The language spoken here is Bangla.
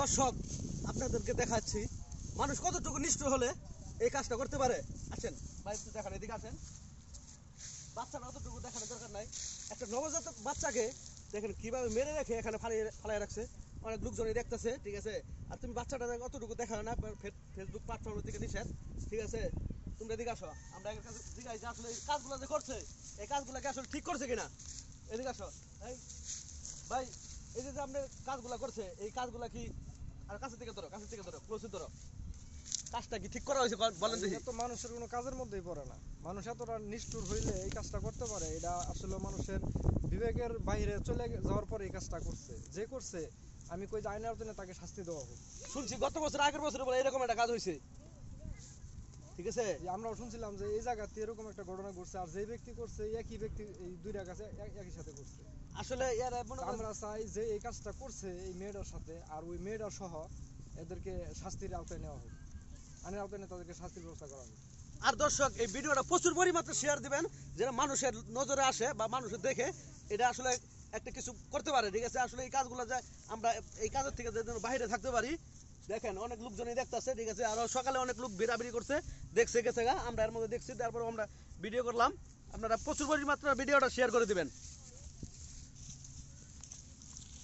দর্শক, আপনাদেরকে দেখাচ্ছি, মানুষ কতটুকু নিষ্ঠুর হলে এই কাজটা করতে পারে? আসেন, ভাই একটু এদিকে আসেন। বাচ্চাটা অতটুকু দেখানোর দরকার নাই। একটা নবজাতক বাচ্চাকে দেখেন কীভাবে মেরে রেখে এখানে ফালিয়ে ফালাই রাখছে। অনেক লোকজনই দেখতেছে, ঠিক আছে? আর তুমি বাচ্চাটা অতটুকু দেখানো না ফেসবুক প্ল্যাটফর্মের দিকে নিষেধ, ঠিক আছে? তোমরা এদিকে আসো। আমরা এর কাছে আসলে এই কাজগুলো যে করছে, এই কাজগুলো কি আসলে ঠিক করছে কিনা? এদিকে আসো। এই ভাই এই যে যে আপনি কাজগুলো করছে এই কাজগুলো কি আর কাছের থেকে ধরো কাছের থেকে ধরো ক্লোজে ধরো। কাজটা কি ঠিক করা হয়েছে? বলেন দেখি। এটা তো মানুষের কোনো কাজের মধ্যেই পড়ে না। মানুষ এতটা নিষ্ঠুর হইলে এই কাজটা করতে পারে। এটা আসলে মানুষের বিবেকের বাইরে চলে যাওয়ার পরে এই কাজটা করছে। যে করছে আমি কই যে আইনের আওতায় তাকে শাস্তি দেওয়া হোক। শুনছি গত বছর আগের বছর বলে এরকম একটা কাজ হয়েছে ঠিক আছে? আমরাও শুনছিলাম যে এই জায়গাতে এরকম একটা ঘটনা ঘটছে আর যে ব্যক্তি করছে একই ব্যক্তি এই দুইটা কাছে এক- একই সাথে করছে। আসলে এর আমরা চাই যে এই কাজটা করছে এই মেয়েটার সাথে আর ওই মেয়েটার সহ এদেরকে শাস্তির আওতায় নেওয়া হোক। আইনের আওতায় নিয়ে তাদেরকে শাস্তির ব্যবস্থা করা হোক। আর দর্শক এই ভিডিওটা প্রচুর পরিমাত্রে শেয়ার দিবেন। যেটা মানুষের নজরে আসে বা মানুষের দেখে এটা আসলে একটা কিছু করতে পারে ঠিক আছে? আসলে এই কাজগুলো যে আমরা এই কাজের থেকে যেন বাইরে থাকতে পারি দেখেন, অনেক লোকজনই দেখতেছে, ঠিক আছে? আর সকালে অনেক লোক বেরাবি করছে, দেখছে গেছে গা, আমরা এর মধ্যে দেখছি, তারপর আমরা ভিডিও করলাম। আপনারা প্রচুর পরিমাত্রা ভিডিওটা শেয়ার করে দিবেন।